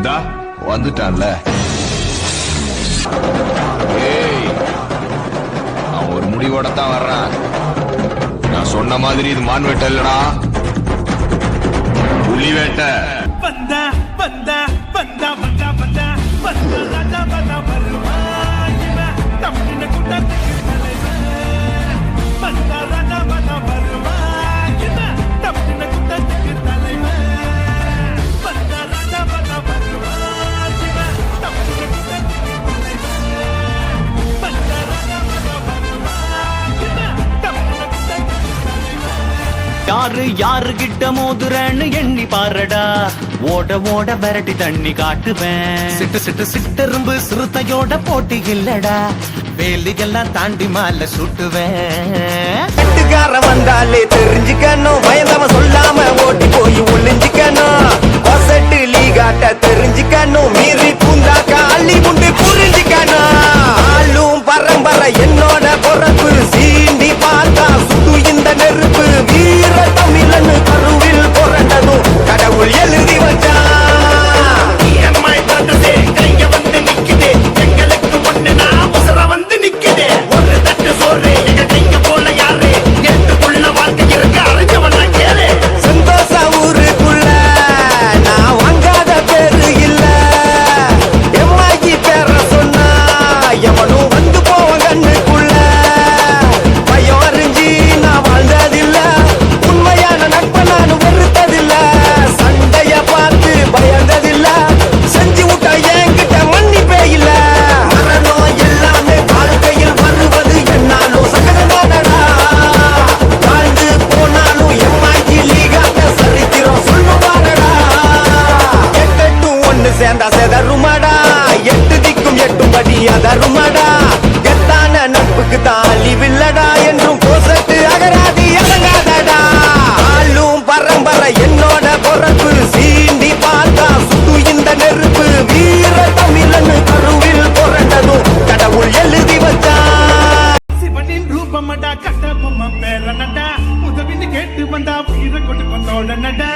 இந்தா வந்துட்டான்ல. ஏய் அவன் ஒரு முடிவோட தான் வர்றான். நான் சொன்ன மாதிரி இது மான் வேட்டை இல்லடா. புலி வேட்டை யாரு யாரு கிட்ட மோதுறேன்னு எண்ணி பாருடா. ஓட ஓட விரட்டி தண்ணி காட்டுவேன். சிட்டு சிட்டு சிட்டெரும்பு சிறுத்தையோட போட்டி இல்லடா. வேலியெல்லாம் தாண்டி மால சுட்டுவேன். கட்டுக்கார வந்தாலே தெரிஞ்சுக்கணும். பயந்தவன் சொல்லாம ஓட்டி போய் ஒளிஞ்சுக்கணும். தெரிஞ்சுக்கணும். சேர்ந்தா செதறுமாடா? எட்டு திக்கும் எட்டும்படி அதருமாடா கெத்தான நட்புக்கு தாலி வில்லடா? என்றும் போசட்டு அகராதி அடங்காதடா ஆளும் பரம்பரை என்னோட பொறப்பு. சீண்டி பார்த்தா சுத்து இந்த நெருப்பு. வீர தமிழன் கருவில் பொறந்ததும் கடவுள் எழுதி வச்சா. சிவனின் ரூபமடா கட்ட பொம்மை பேரனடா. உதவின்னு கேட்டு வந்தா உயிரை கொண்டு வந்தோட கொண்டோடனடா.